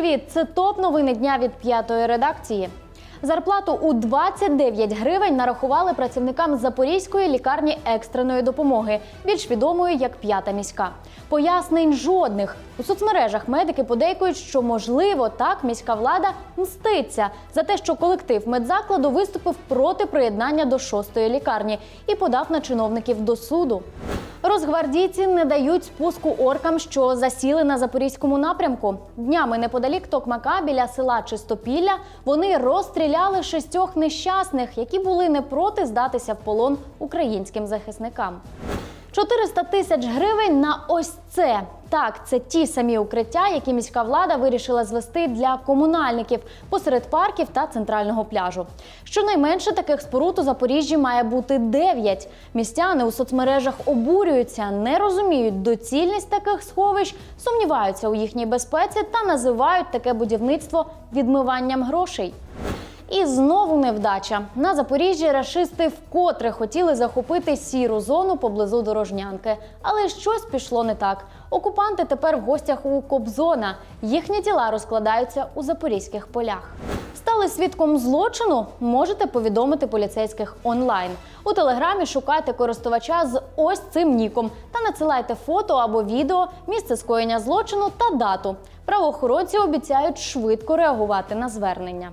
Привіт! Це топ новини дня від п'ятої редакції. Зарплату у 29 гривень нарахували працівникам Запорізької лікарні екстреної допомоги, більш відомої як п'ята міська. Пояснень жодних у соцмережах медики подейкують, що можливо так міська влада мститься за те, що колектив медзакладу виступив проти приєднання до шостої лікарні і подав на чиновників до суду. Розгвардійці не дають спуску оркам, що засіли на запорізькому напрямку. Днями неподалік Токмака біля села Чистопілля вони розстріляли шістьох нещасних, які були не проти здатися в полон українським захисникам. 400 тисяч гривень на ось це. Так, це ті самі укриття, які міська влада вирішила звести для комунальників посеред парків та центрального пляжу. Щонайменше таких споруд у Запоріжжі має бути 9. Містяни у соцмережах обурюються, не розуміють доцільність таких сховищ, сумніваються у їхній безпеці та називають таке будівництво відмиванням грошей. І знову невдача. На Запоріжжі рашисти вкотре хотіли захопити сіру зону поблизу дорожнянки. Але щось пішло не так. Окупанти тепер в гостях у Кобзона. Їхні тіла розкладаються у запорізьких полях. Стали свідком злочину? Можете повідомити поліцейських онлайн. У телеграмі шукайте користувача з ось цим ніком та надсилайте фото або відео, місце скоєння злочину та дату. Правоохоронці обіцяють швидко реагувати на звернення.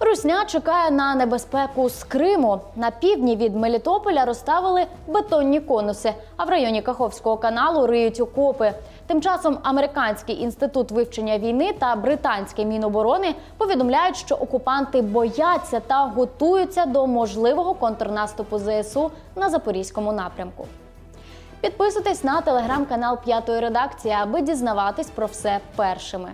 Русня чекає на небезпеку з Криму. На півдні від Мелітополя розставили бетонні конуси, а в районі Каховського каналу риють окопи. Тим часом Американський інститут вивчення війни та британське міноборони повідомляють, що окупанти бояться та готуються до можливого контрнаступу ЗСУ на запорізькому напрямку. Підписуйтесь на телеграм-канал П'ятої редакції, аби дізнаватись про все першими.